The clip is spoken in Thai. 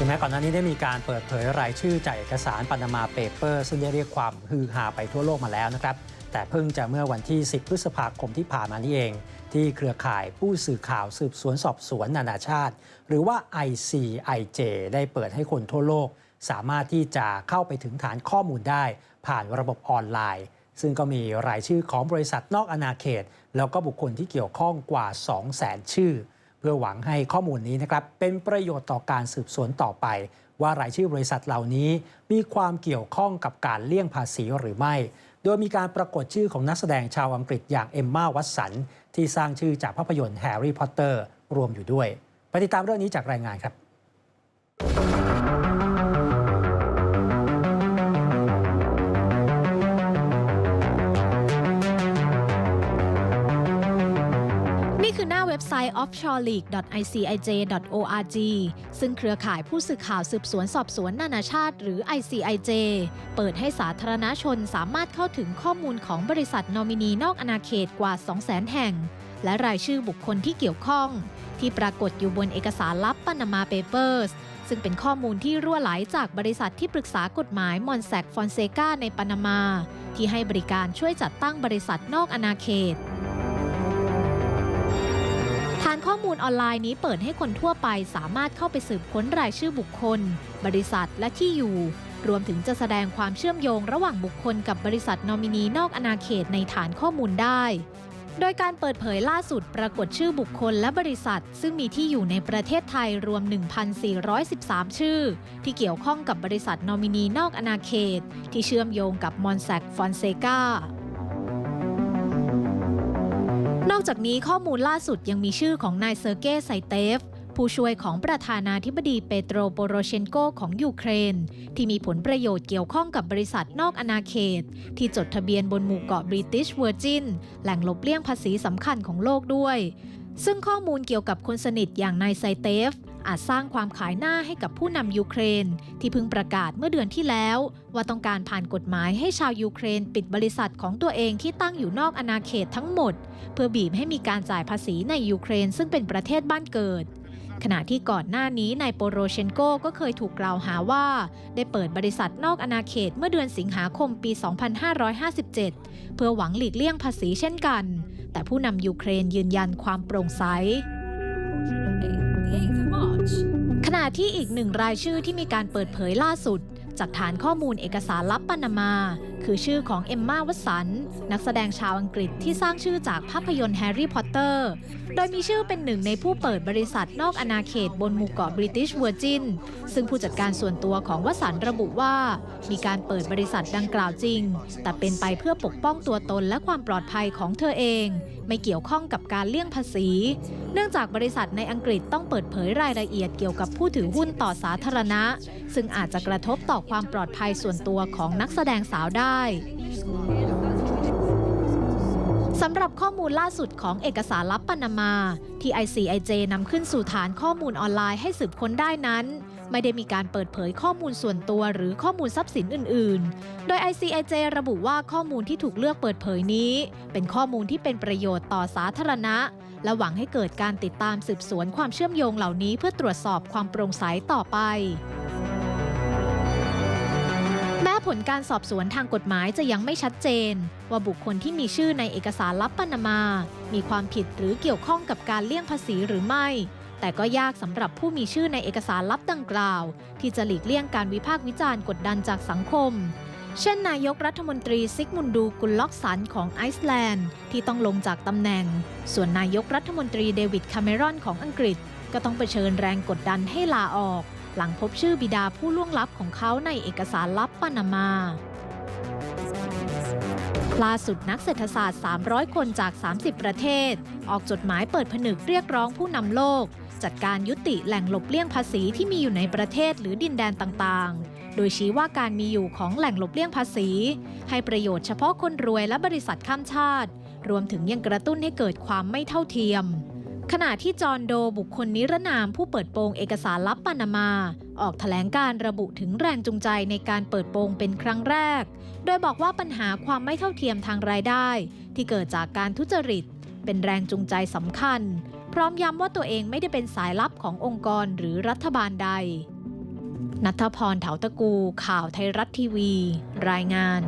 ถึงแม้ก่อนหน้านี้ได้มีการเปิดเผยรายชื่อจากเอกสารปานามาเปเปอร์ ซึ่งได้เรียกความฮือฮาไปทั่วโลกมาแล้วนะครับ แต่เพิ่งจะเมื่อวันที่ 10 พฤษภาคมที่ผ่านมานี่เอง ที่เครือข่ายผู้สื่อข่าวสืบสวนสอบสวนนานาชาติ หรือว่า ICIJ ได้เปิดให้คนทั่วโลก สามารถที่จะเข้าไปถึงฐานข้อมูลได้ ผ่านระบบออนไลน์ ซึ่งก็มีรายชื่อของบริษัทนอกอาณาเขต แล้วก็บุคคลที่เกี่ยวข้องกว่า 200,000 ชื่อ เพื่อหวังให้ข้อมูลนี้นะครับเป็นประโยชน์ต่อการสืบสวนต่อไป ว่ารายชื่อบริษัทเหล่านี้มีความเกี่ยวข้องกับการเลี่ยงภาษีหรือไม่ โดยมีการปรากฏชื่อของนักแสดงชาวอังกฤษอย่างเอมมาวัตสันที่สร้างชื่อจากภาพยนตร์แฮร์รี่พอตเตอร์รวมอยู่ด้วยไปติดตามเรื่องนี้จากรายงานครับ บไซต์ offshoreleague.icij.org ซึ่งเครือข่ายผู้สื่อข่าวสืบสวนสอบสวนนานาชาติ หรือ ICIJ เปิดให้สาธารณชนสามารถเข้าถึงข้อมูลของบริษัทนอมินีนอกอาณาเขตกว่า 200,000 แห่ง และรายชื่อบุคคลที่เกี่ยวข้อง ที่ปรากฏอยู่บนเอกสารลับปานามาเปเปอร์สซึ่งเป็นข้อมูลที่รั่วไหลจากบริษัทที่ปรึกษากฎหมายมอนแซกฟอนเซกาในปานามา ที่ให้บริการช่วยจัดตั้งบริษัทนอกอาณาเขต ข้อมูลออนไลน์นี้เปิดให้คนทั่วไปสามารถเข้าไปสืบค้นรายชื่อบุคคล บริษัทและที่อยู่ รวมถึงจะแสดงความเชื่อมโยงระหว่างบุคคลกับบริษัทนอมินีนอกอาณาเขตในฐานข้อมูลได้ โดยการเปิดเผยล่าสุดปรากฏชื่อบุคคลและบริษัท ซึ่งมีที่อยู่ในประเทศไทยรวม 1,413 ชื่อ ที่เกี่ยวข้องกับบริษัทนอมินีนอกอาณาเขต ที่เชื่อมโยงกับมอนแซกฟอนเซกา นอกจากนี้ข้อมูลล่าสุดยังมีชื่อของนายเซอร์เกย์ไซเตฟ ผู้ช่วยของประธานาธิบดีเปโตรโปโรเชนโกของยูเครน ที่มีผลประโยชน์เกี่ยวข้องกับบริษัทนอกอาณาเขต ที่จดทะเบียนบนหมู่เกาะบริติชเวอร์จินแหล่งหลบเลี่ยงภาษีสำคัญของโลกด้วย ซึ่งข้อมูลเกี่ยวกับคนสนิทอย่างนายไซเตฟ อาจสร้างความขายหน้าให้กับผู้นำยูเครน ที่เพิ่งประกาศเมื่อเดือนที่แล้ว ว่าต้องการผ่านกฎหมายให้ชาวยูเครนปิดบริษัทของตัวเองที่ตั้งอยู่นอกอาณาเขตทั้งหมด เพื่อบีบให้มีการจ่ายภาษีในยูเครน ซึ่งเป็นประเทศบ้านเกิดขณะที่ก่อนหน้านี้นายโปโรเชนโกก็เคยถูกกล่าวหาว่า ได้เปิดบริษัทนอกอาณาเขตเมื่อเดือนสิงหาคมปี 2557 เพื่อหวังหลีกเลี่ยงภาษีเช่นกัน แต่ผู้นำยูเครนยืนยันความโปร่งใส ที่อีกหนึ่งรายชื่อที่มีการเปิดเผยล่าสุด จากฐานข้อมูลเอกสารลับปานามา คือชื่อของเอมมาวัสัน นักแสดงชาวอังกฤษที่สร้างชื่อจากภาพยนตร์แฮร์รี่พอตเตอร์ โดยมีชื่อเป็นหนึ่งในผู้เปิดบริษัทนอกอาณาเขตบนหมู่เกาะบริติชเวอร์จิน ซึ่งผู้จัดการส่วนตัวของวัสันระบุว่า มีการเปิดบริษัทดังกล่าวจริง แต่เป็นไปเพื่อปกป้องตัวตนและความปลอดภัยของเธอเอง ไม่เกี่ยวข้องกับการเลี่ยงภาษี เนื่องจากบริษัทในอังกฤษต้องเปิดเผยรายละเอียดเกี่ยวกับผู้ถือหุ้นต่อสาธารณะ ซึ่งอาจจะกระทบต่อความปลอดภัยส่วนตัวของนักแสดงสาวได้สำหรับข้อมูลล่าสุดของเอกสารลับปานามาที่ ICIJ นำขึ้นสู่ฐานข้อมูลออนไลน์ให้สืบค้นได้นั้น ไม่ได้มีการเปิดเผยข้อมูลส่วนตัวหรือข้อมูลทรัพย์สินอื่น ๆ โดย ICIJ ระบุว่าข้อมูลที่ถูกเลือกเปิดเผยนี้ เป็นข้อมูลที่เป็นประโยชน์ต่อสาธารณะ และหวังให้เกิดการติดตามสืบสวนความเชื่อมโยงเหล่านี้เพื่อตรวจสอบความโปร่งใสต่อไป ผลการสอบสวนทางกฎหมายจะยังไม่ชัดเจน ว่าบุคคลที่มีชื่อในเอกสารลับปานามา มีความผิดหรือเกี่ยวข้องกับการเลี่ยงภาษีหรือไม่ แต่ก็ยากสำหรับผู้มีชื่อในเอกสารลับดังกล่าว ที่จะหลีกเลี่ยงการวิพากษ์วิจารณ์กดดันจากสังคม เช่น นายกรัฐมนตรีซิกมุนดูกุลล็อกสันของไอซ์แลนด์ ที่ต้องลงจากตำแหน่ง ส่วนนายกรัฐมนตรีเดวิดคาเมรอนของอังกฤษ ก็ต้องเผชิญแรงกดดันให้ลาออก หลังพบชื่อบิดาผู้ล่วงลับของเขาในเอกสารลับปานามาล่าสุดนักเศรษฐศาสตร์ 300 คนจาก 30 ประเทศ ออกจดหมายเปิดผนึกเรียกร้องผู้นำโลก จัดการยุติแหล่งหลบเลี่ยงภาษีที่มีอยู่ในประเทศหรือดินแดนต่างๆ โดยชี้ว่าการมีอยู่ของแหล่งหลบเลี่ยงภาษี ให้ประโยชน์เฉพาะคนรวยและบริษัทข้ามชาติ รวมถึงยังกระตุ้นให้เกิดความไม่เท่าเทียม ขณะที่จอห์นโดบุคคลนิรนามผู้เปิดโปงเอกสารลับปานามา ออกแถลงการระบุถึงแรงจูงใจในการเปิดโปงเป็นครั้งแรก โดยบอกว่าปัญหาความไม่เท่าเทียมทางรายได้ ที่เกิดจากการทุจริต เป็นแรงจูงใจสำคัญ พร้อมย้ำว่าตัวเองไม่ได้เป็นสายลับขององค์กรหรือรัฐบาลใด นัทพรเถาตะกู ข่าวไทยรัฐทีวี รายงาน